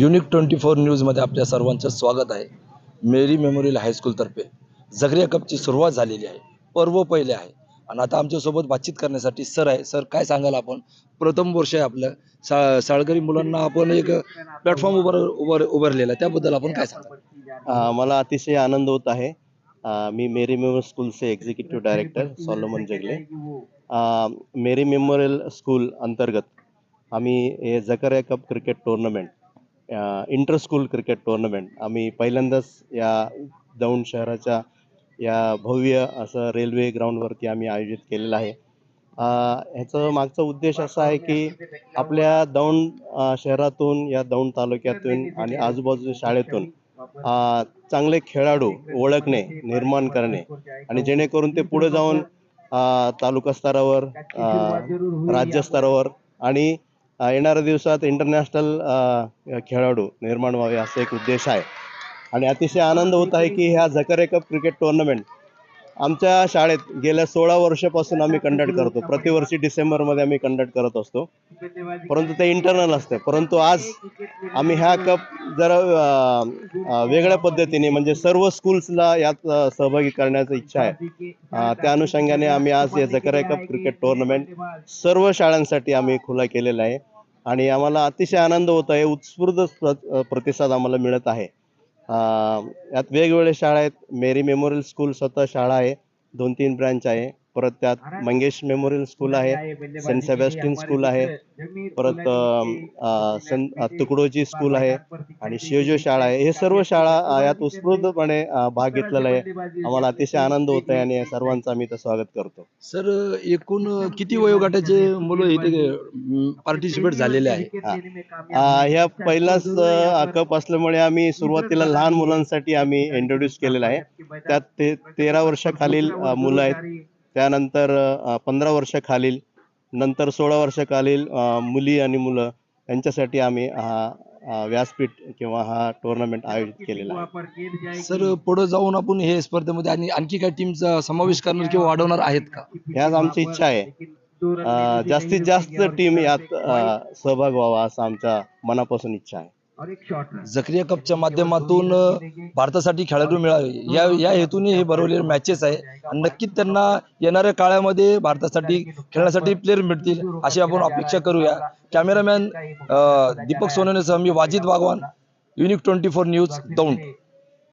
Unique twenty four न्यूजमध्ये आपल्या सर्वांचं स्वागत आहे. मेरी मेमोरियल हायस्कूलतर्फे झगरिया कपची सुरुवात झालेली आहे. पर्व पहिले आहे. आणि आता आमच्यासोबत बातचीत करण्यासाठी सर आहे. सर काय सांगाल आपण? प्रथम वर्ष आहे आपलं. सा साळकरी मुलांना आपण एक प्लॅटफॉर्म उभार उभार उभारलेला आहे. त्याबद्दल आपण काय सांगाल? मला अतिशय आनंद होत आहे. मी मेरी मेमोरियल स्कूलचे executive director Solomon Jagle. Mary memorial school अंतर्गत आम्ही हे Zakaria cup cricket tournament inter school cricket tournament आम्ही पहिल्यांदाच या दौंड शहराच्या या भव्य असं रेल्वे ग्राउंडवरती आम्ही आयोजित केलेलं आहे. ह्याचं मागचा उद्देश असा आहे की आपल्या दौंड शहरातून या दौंड तालुक्यातून आणि आजूबाजूच्या शाळेतून चांगले खेळाडू ओळखणे निर्माण करणे आणि जेणेकरून ते पुढे जाऊन तालुका स्तरावर राज्यस्तरावर राज्य स्तरावर आणि येणाऱ्या दिवसात इंटरनॅशनल खेळाडू निर्माण व्हावे असा एक उद्देश आहे. आणि अतिशय आनंद होत आहे की ह्या झकरे कप क्रिकेट टुर्नामेंट आमच्या शाळेत गेल्या सोळा वर्षापासून आम्ही कंडक्ट करतो. प्रतिवर्षी डिसेंबरमध्ये आम्ही कंडक्ट करत असतो. परंतु ते इंटरनल असते. परंतु आज आम्ही ह्या कप जरा वेगळ्या पद्धतीने म्हणजे सर्व स्कूल्सला यात सहभागी करण्याची इच्छा आहे. त्या अनुषंगाने आम्ही आज हे जकराय कप क्रिकेट टुर्नामेंट सर्व शाळांसाठी आम्ही खुला केलेला आहे. आणि आम्हाला अतिशय आनंद होत आहे. उत्स्फूर्त प्रतिसाद आम्हाला मिळत आहे. यात वेगवेगळ्या शाळा आहेत. मेरी मेमोरियल स्कूल स्वतः शाळा आहे. दोन तीन ब्रँच आहे. परत त्यात मंगेश मेमोरियल स्कूल आहे सेंट सेबॅस्टिन स्कूल आहे परत तुकडोजी स्कूल आहे आणि शिवजो शाळा आहे. हे सर्व शाळा यात उत्स्फूर्तपणे भाग घेतलेला आहे. आम्हाला अतिशय आनंद होत आहे आणि सर्वांचं आम्ही इथं स्वागत करतो. सर एकूण किती वयोगटाचे मुलं इथे पार्टिसिपेट झालेले आहे. अं, ह्या पहिलाच कप असल्यामुळे आम्ही सुरुवातीला लहान मुलांसाठी आम्ही इंट्रोड्यूस केलेला आहे. त्यात ते तेरा वर्षाखालील मुलं आहेत. त्यानंतर पंधरा वर्षाखालील नंतर सोळा वर्षाखालील अं, मुली आणि मुलं यांच्यासाठी आम्ही हा अं, व्यासपीठ किंवा हा टुर्नामेंट आयोजित केलेला आहे. सर पुढे जाऊन आपण हे स्पर्धेमध्ये आणि आणखी काही टीमचा समावेश करणार किंवा वाढवणार आहेत का? ह्याच आमची इच्छा आहे. अं, जास्तीत जास्त टीम यात अं, सहभाग व्हावा असं आमच्या मनापासून इच्छा आहे. जक्रिया कपच्या माध्यमातून भारतासाठी खेळाडू मिळावे. या या हेतूने हे भरवलेले मॅचेस आहे आणि नक्कीच त्यांना येणाऱ्या काळामध्ये भारतासाठी खेळण्यासाठी प्लेअर मिळतील अशी आपण अपेक्षा करूया. कॅमेरामॅन दीपक सोनवणेसह मी Wajid Bagwan unique twenty four news Daund.